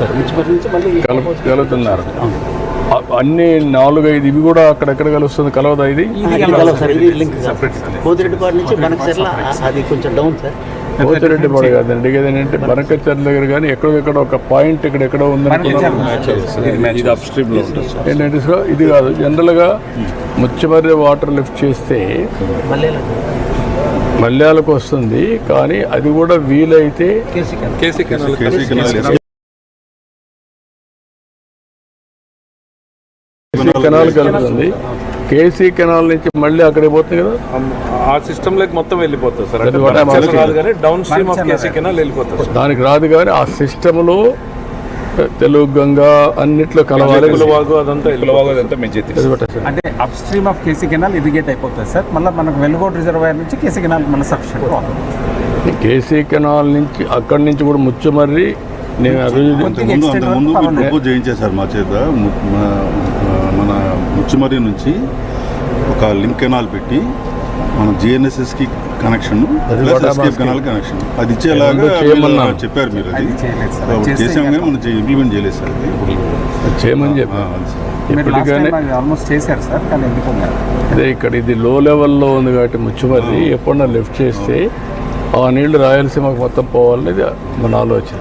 Sir. Municipal నుంచి మళ్ళీ కలు కలుగుతున్నారు అవును. అ- అన్ని నాలుగు ఐదు ఇవి కూడా అక్కడెక్కడ కలుస్తుంది. కలవదా ఇది? ఇది కలవదు. సార్. ఇది లింక్ కోతిరెడ్డిపాడు నుంచి బనకచెర్ల అది కొంచెం డౌన్ సార్. పోతిరెడ్డి పడ కాదు అడిగేది ఏంటంటే బనకచర్ల దగ్గర కానీ ఎక్కడో ఎక్కడ ఒక పాయింట్ ఇక్కడ ఎక్కడో ఉందని ఇది అప్ స్ట్రీమ్లో ఉంటుంది సార్. ఏంటంటే సార్ ఇది కాదు. జనరల్గా ముచ్చమర్రి వాటర్ లిఫ్ట్ చేస్తే మల్యాలకు వస్తుంది. కానీ అది కూడా వీలైతే కెనాల్ కేసీ కలుగుతుంది కేసీ కెనాల్ నుంచి మళ్ళీ అక్కడికి పోతుంది కదా? ఆ సిస్టమ్లోకి మొత్తం వెళ్ళిపోతుంది సార్. అంటే downstream of KC canal వెళ్ళిపోతుంది దానికి రాదు కానీ ఆ సిస్టంలో తెలుగు గంగా అన్నిట్లో కలవాలి. అంటే upstream of KC canal irrigate అయిపోతుంది సార్. మళ్ళీ మనకు వెలుగోడు రిజర్వాయర్ నుంచి కేసీ కెనాల్ మళ్ళీ సఫిషియెంట్ అవుతుంది కేసీ కెనాల్ నుంచి అక్కడి నుంచి కూడా ముచ్చమర్రి నేను అభివృద్ధి ముందు ప్రపోజ్ చేయించేశారు మా చేత. మన- ముచ్చుమరి నుంచి ఒక లింక్ కెనాల్ పెట్టి మన జిఎన్ఎస్ఎస్కి కనెక్షన్ ఎస్కేప్ కెనాల్ కనెక్షన్ అది ఇచ్చేలాగా చెప్పారు మీరు అది. చేసాం కానీ మనం ఇంప్లిమెంట్ చేయలేదు సార్ చేయమని ఆ, చెప్పి అది సార్. మీరు లాస్ట్ ఇప్పటికైనా టైం ఆల్మోస్ట్ చేశారు సార్ కానీ ఎందుకు అదే ఇక్కడ ఇది లో లెవెల్లో ఉంది కాబట్టి ముచ్చుమర్రి ఎప్పుడన్నా లిఫ్ట్ చేస్తే ఆ. నీళ్ళు రాయలసీమకు మొత్తం పోవాలనేది మన ఆలోచన.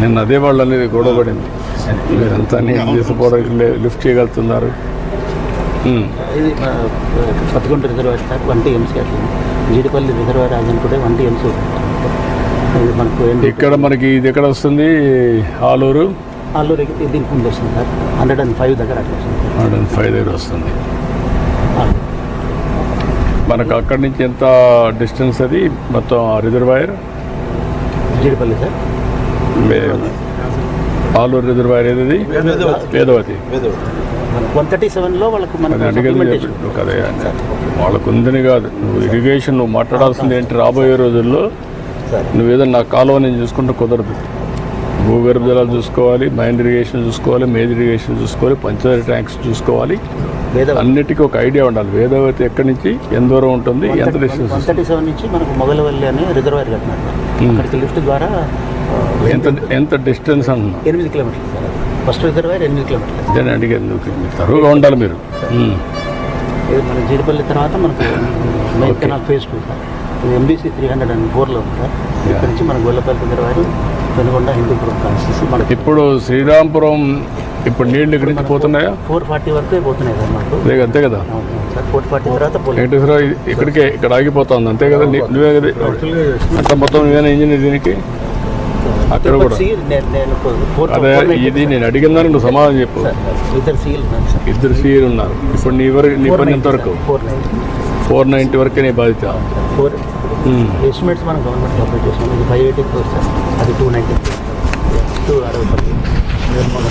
నేను అదే వాళ్ళు అనేది గొడవపడింది మీరంతా నీళ్ళు తీసుకోవడానికి లిఫ్ట్ చేయగలుగుతున్నారు. ఉమ్. ఇది పదకొండు రిజర్వాయర్ సార్ వన్ టీఎంసీ అట్లా. జీడిపల్లి రిజర్వాయర్ ఆగిన కూడా వన్ టీఎంసీ. మనకు ఏంటి ఇక్కడ మనకి ఇది ఎక్కడ వస్తుంది? ఆలూరు? ఆల్లూరికి దీనికి ముందు వస్తుంది సార్. హండ్రెడ్ అండ్ ఫైవ్ దగ్గర అట్లా వస్తుంది. హండ్రెడ్ అండ్ ఫైవ్ దగ్గర వస్తుంది. మనకు అక్కడి నుంచి ఎంత డిస్టెన్స్ అది? మొత్తం reservoir? Jeedipalli sir. Aluru reservoir ఏది వేదవతి. వన్ థర్టీ సెవెన్లో వాళ్ళకు కదే వాళ్ళకు ఉందని కాదు. నువ్వు ఇరిగేషన్ నువ్వు మాట్లాడాల్సింది ఏంటి రాబోయే రోజుల్లో? సార్. నువ్వు ఏదో నా కాలువ నేను చూసుకుంటే కుదరదు. భూగర్భ జలాలు చూసుకోవాలి మైండ్ ఇరిగేషన్ చూసుకోవాలి మేజ్ ఇరిగేషన్ చూసుకోవాలి పంచదార ట్యాంక్స్ చూసుకోవాలి. అన్నిటికీ ఒక ఐడియా ఉండాలి. వేదవతి ఎక్కడి నుంచి ఎంత దూరం ఉంటుంది ఎంత డిస్టెన్స్ నుంచి మనకు మొగలవల్లి అనే రిజర్వాయర్ కట్టినారు. అక్కడికి లిఫ్ట్ ద్వారా ఎంత ఎంత డిస్టెన్స్ అంటున్నా ఎనిమిది కిలోమీటర్లు. సార్ ఫస్ట్ రిజర్వాయర్ ఎనిమిది కిలోమీటర్లు. నువ్వు మీరు తరువుగా ఉండాలి మీరు. ఇది మన జీడిపల్లి తర్వాత మనకు main canal phase two sir. ఇది ఎంబీసీ త్రీ హండ్రెడ్ అండ్ ఫోర్లో ఉంది సార్. ఇక్కడ నుంచి మన గొల్లపల్లి రిజర్వాయర్ పెనుగొండ హిందూపురం కాన్స్టిట్యూన్సీ మనకి ఇప్పుడు శ్రీరాంపురం ఇప్పుడు నీళ్ళు ఇక్కడి నుంచి పోతున్నాయా? ఫోర్ ఫార్టీ వరకే పోతున్నాయి సార్ మాకు. అంతే కదా? ఫోర్ ఫార్టీ తర్వాత వెంకటేశ్వర ఇక్కడికే ఇక్కడ ఆగిపోతుంది అంతే కదా నువ్వే కదా అంత మొత్తం నువ్వేనా ఇంజనీర్ దీనికి? అక్కడ కూడా. ఇది నేను అడిగిన నువ్వు సమాధానం చెప్పు. ఇద్దరు సీల్ ఉన్నారు ఇప్పుడు నీ వరకు నీ పని ఎంత వరకు? ఫోర్ నైంటీ వరకే నీ బాధ్యత. ఎస్టిమేట్స్ మనం గవర్నమెంట్ అప్లై చేసాం ఇది ఫైవ్ ఎయిటీ అది టూ నైంటీ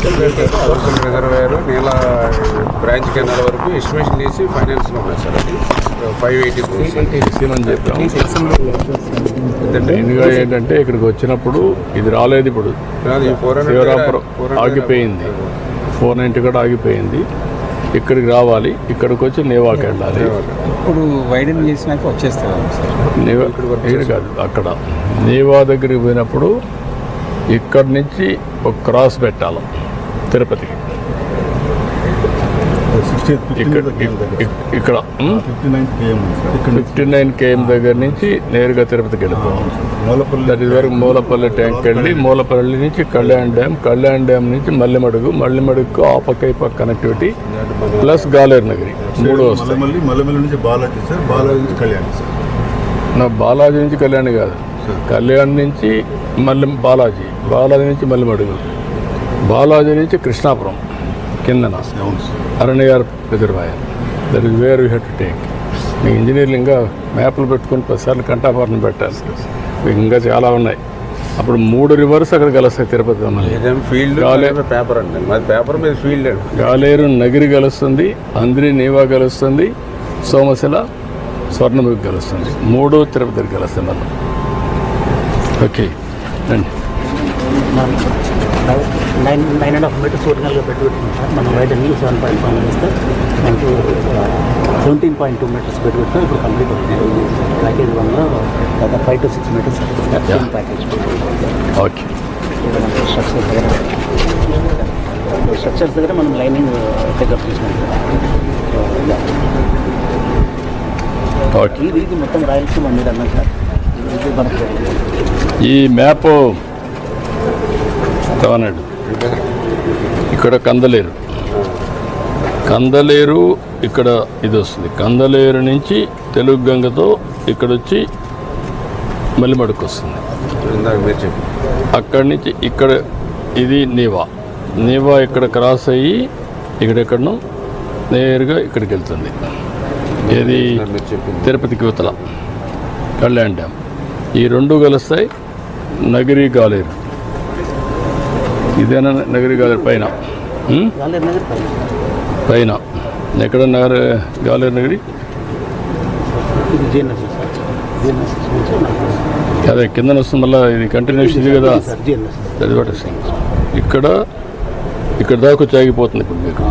రిజర్వేర్ నీళ్ళ బ్రాంచ్ కెనాల్ వరకు ఎస్టిమేషన్ చేసి ఫైనాన్స్లో ఉన్నాయి సార్ అది. ఫైవ్ ఎయిటీ సీమని చెప్పాం. మెయిన్గా ఏంటంటే ఇక్కడికి వచ్చినప్పుడు ఇది రాలేదు ఇప్పుడు. ఫోర్ శివరాపురం ఆగిపోయింది. ఫోర్ నైంటీ కూడా ఆగిపోయింది. ఇక్కడికి రావాలి. ఇక్కడికి వచ్చి నేవాకి వెళ్ళాలి. ఇప్పుడు వైడెన్ చేసినాక వచ్చేస్తాం నేవా ఇక్కడ కాదు అక్కడ. నేవా దగ్గరికి పోయినప్పుడు ఇక్కడి నుంచి ఒక క్రాస్ పెట్టాలి. తిరుపతికి ఇక్కడ ఇక్- ఇక్కడ ఫిఫ్టీ నైన్ కేఎం దగ్గర నుంచి నేరుగా తిరుపతికి వెళ్ళిపోవాలి. వరకు మూలపల్లి ట్యాంక్ వెళ్ళి మూలపల్లి నుంచి కళ్యాణ్ డ్యామ్ కళ్యాణ్ డ్యామ్ నుంచి మల్లెమడుగు మల్లెమడుగుకు ఆ పక్క ఈ పక్క కనెక్టివిటీ ప్లస్ గాలేరు నగరి మూడు నుంచి బాలాజీ సార్ బాలాజీ నుంచి కళ్యాణ్ నా బాలాజీ నుంచి కళ్యాణ్ కాదు. కళ్యాణ్ నుంచి మల్లె బాలాజీ బాలాజీ నుంచి మల్లెమడుగు. బాలాజీ నుంచి కృష్ణాపురం కిందన Aranyar reservoir that is where you have to take మీ ఇంజనీర్లు ఇంకా మ్యాప్లు పెట్టుకుని పదిసార్లు కంటాపారణ పెట్టాలి మీకు ఇంకా చాలా ఉన్నాయి. అప్పుడు మూడు రివర్స్ అక్కడ కలుస్తాయి తిరుపతి ఫీల్డ్ పేపర్ అండి. మాది పేపర్ మీద ఫీల్డ్ అండి. గాలేరు నగిరి కలుస్తుంది అంద్రి నీవా కలుస్తుంది సోమశిల స్వర్ణముఖి కలుస్తుంది మూడు తిరుపతి కలుస్తుంది ఓకే రండి nine nine and half metres ఒరిజినల్గా పెట్టి పెట్టుకున్నాం సార్ మనం బయట నీళ్ళు సెవెన్ పాయింట్ ఫైవ్ వేస్తే మనకు సెవెంటీన్ పాయింట్ టూ మీటర్స్ పెట్టి పెట్టుకున్నాం ఇప్పుడు కంప్లీట్ అవుతుంది ప్యాకేజ్ వన్లో దాదాపు five to six metres package okay structures దగ్గర స్ట్రక్చర్స్ దగ్గర మనం లైనింగ్ పికప్ చేసినాం ఇది మొత్తం రాయలసీమ మీరు అన్నాం సార్. ఈ మ్యాప్ కానడు ఇక్కడ కందలేరు. కందలేరు ఇక్కడ ఇది వస్తుంది. కందలేరు నుంచి తెలుగు గంగతో ఇక్కడ వచ్చి మల్లిమడుకు వస్తుంది. అక్కడి నుంచి ఇక్కడ ఇది నీవా. నీవా ఇక్కడ క్రాస్ అయ్యి ఇక్కడెక్కడనో నేరుగా ఇక్కడికి వెళ్తుంది. ఏది? తిరుపతికి యువతల కళ్యాణ్ డ్యామ్. ఈ రెండు కలుస్తాయి నగిరి గాలేరు. ఇదేనా నగిరి గాలేరు పైన. పైన? ఎక్కడ నగర గాలేరు నగిరి? అదే కింద వస్తుంది మళ్ళీ ఇది కంటిన్యూస్ ఇది కదా? అది ఇక్కడ ఇక్కడ దాకా వచ్చి ఆగిపోతుంది ఇప్పుడు మీకు.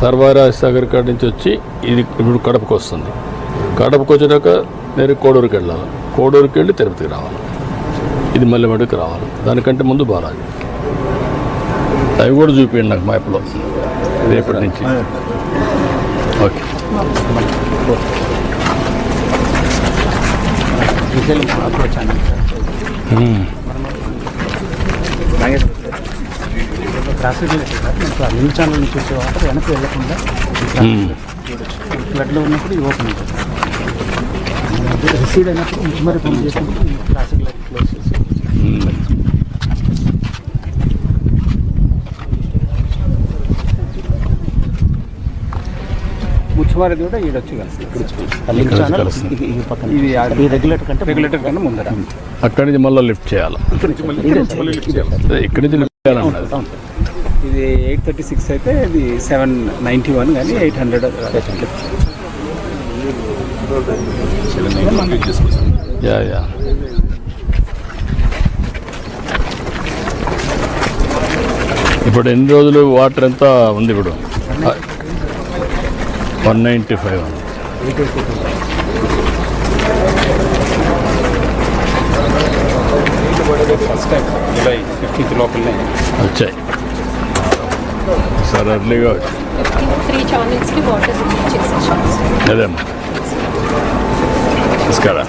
సర్వారాజ్ సాగర్ కాడ నుంచి వచ్చి ఇది ఇప్పుడు కడపకు వస్తుంది. కడపకు వచ్చినాక నేరు కోడూరుకి వెళ్ళాలి. కోడూరుకి వెళ్ళి తిరుపతికి రావాలి. ఇది మళ్ళీ మడికి రావాలి. దానికంటే ముందు బాలాజీ. అవి కూడా చూపించండి నాకు మ్యాప్లో. రేపటి నుంచి. ఓకే. న్యూస్ ఛానల్ నుంచి వచ్చే వాటర్ వెనక్కి వెళ్ళకుండా. ఫ్లడ్లో ఉన్నప్పుడు ఓపెన్ రిసీడ్ అయినప్పుడు ముఖ్యమరి పంప్ చేసినప్పుడు ఈ ముచ్చువారిది కూడా ఛానల్ కలుస్తుంది. ఇది రెగ్యులేటర్ కంటే రెగ్యులేటర్ కన్నా ముందర. అక్కడి నుంచి మళ్ళీ లిఫ్ట్ చేయాలి? ఇక్కడి నుంచి లిఫ్ట్ చేయాలన్నది ఇది ఎయిట్ థర్టీ సిక్స్ అయితే ఇది సెవెన్ నైంటీ వన్ కానీ ఎయిట్ హండ్రెడ్ యా యా. ఇప్పుడు ఎన్ని రోజులు వాటర్ ఎంత ఉంది ఇప్పుడు? One ninety five. First time July fifteenth లోపలనే వచ్చాయి. సార్ అర్లీగా వచ్చి త్రీ ఛానల్స్కి వాటర్ రిలీజ్ చేసేసాను అదేమ్మా. నమస్కారం.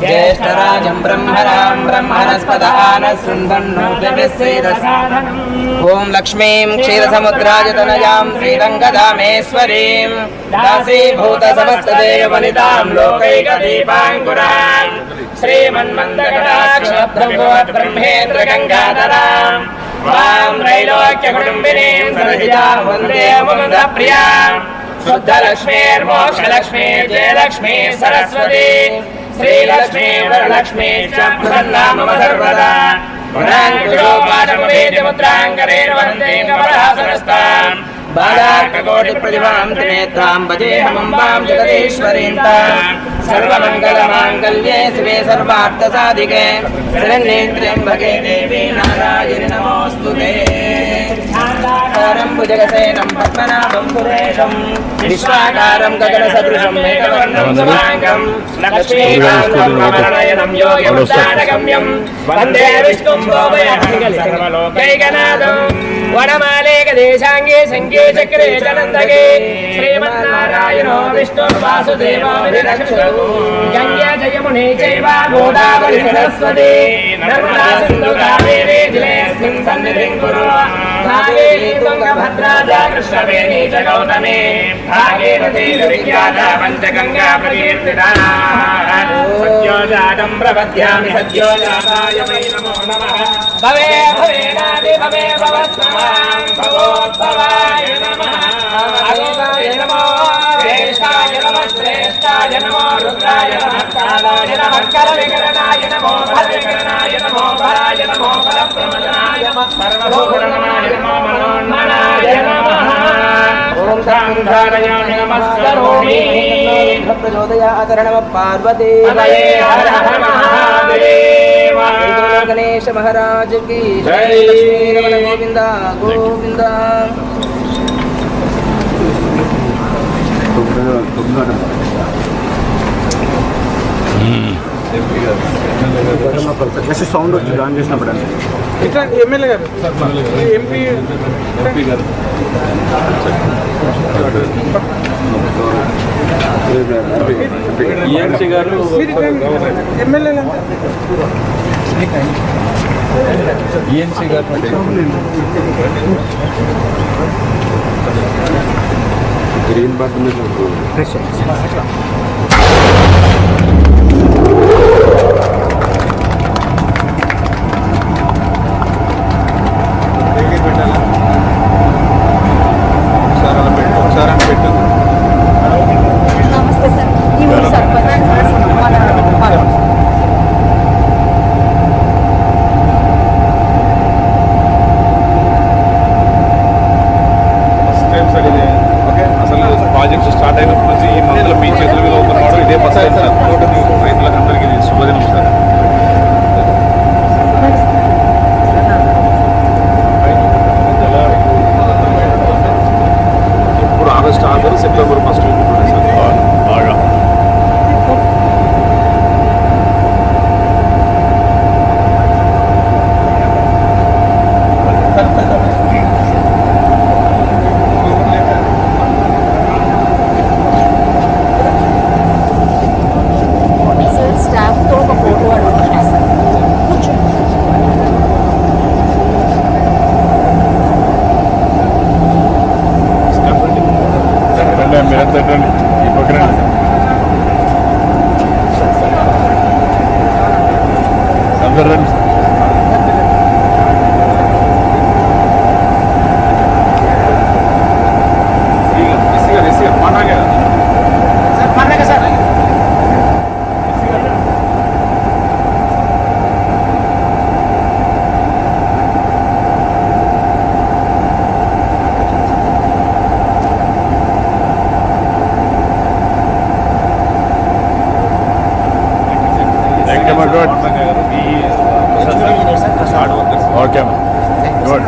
ज्येष्ठराजं ब्रह्मरां ब्रह्मणस्पदः ॐ लक्ष्मीं क्षीरसमुद्राजतनयां श्रीरङ्गधामेश्वरीं दासीभूतसमस्तदेवनितां लोकैकदीपाङ्कुरां श्रीमन्मन्दकटाक्षब्रह्मेन्द्रगङ्गाधरां वां त्रैलोक्यकुटुम्बिनीं सरसिजां वन्दे मुकुन्दप्रियां शुद्धलक्ष्मीर्मोक्षलक्ष्मी जयलक्ष्मी सरस्वती श्रीलक्ष्मी वरलक्ष्मी च प्रसन्ना मम सर्वदा मुद्राङ्करेण वन्दे कमलासनस्ताम् बालार्ककोटिप्रतिभां त्रिनेत्रां भजेऽहमम्बां जगदीश्वरीं ताम् सर्वमङ्गलमाङ्गल्ये शिवे सर्वार्थसाधिके शरण्येत्र्यम्बके देवी नारायणि नमोऽस्तु ते భుజంగారం భుజగసేనం పద్మనాభం పురేషం విశ్వాకారం గగన సదృశం మేఘవర్ణం లక్ష్మీకాంతం యోగ్యం దానగమ్యం వందే విష్ణుం సర్వలోకైకనాథం. వడమాలేక దేశాంగే సంగే చక్రే జనందగే శ్రీమన్నారాయణో విష్ణు వాసుదేవో సరస్వతి. నర్మదా సింధు నాగేని తుంగభద్రాజ కృష్ణవేణి చ గౌతమి పంచగంగా ప్రకీర్తితా సత్యోజాతం ప్రపద్యామి సత్యోజాతాయ వై నమో నమః భవే భవేనాది భవే భవత్సమాన్ భవోద్భవాయ నమో శ్రేష్ఠాయ నమః నమో రుద్రాయ కాలాయ కరవికరణాయ నమో భరవికరణాయ నమో భరాయ నమో పరబ్రహ్మణాయ పదయే హర హర మహాదేవ. గణేశ మహారాజ్కి జై. రమణ గోవింద గోవింద. సౌండ్ వచ్చింది ఆన్ చేసినప్పుడు అండి ఇట్లా ఎమ్మెల్యే గారు ఎంపీ ఎమ్మెల్యే గ్రీన్ బటన్ మీద ఉంటుంది. నమస్తే సార్ ఈ ఊరు సర్పంచ్ మన మన అసలు ప్రాజెక్ట్ స్టార్ట్ అయినప్పటి నుంచి ఈ మందులు మీ చేతుల మీద అవుతున్నవాడు ఇదే ఫస్ట్ టైం సార్ రైతులకు అందరికీ ఇది శుభదినం సార్ ఇప్పుడు ఆగస్ట్ ఆఖరు సెప్టెంబర్ ఫస్ట్ వీక్ ఉంటుంది సార్ బాగా సార్ స్టాఫ్తో ఒక ఫోటో అడుగుతున్నా సార్ కూర్చోండి రండి మీరంతా రండి ఈ పక్కన రండి. అందరు రండి థ్యాంక్ యూ గుడ్ ఓకే అమ్మా గుడ్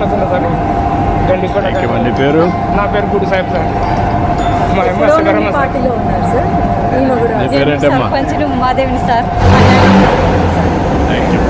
వస్తుంది సార్. పేరు? నా పేరు గుడి సాహెబ్ సార్. మా అమ్మ శివరమ్మ సార్. పార్టీలో ఉన్నారు సార్. పేరేంటమ్మా సార్. Thank you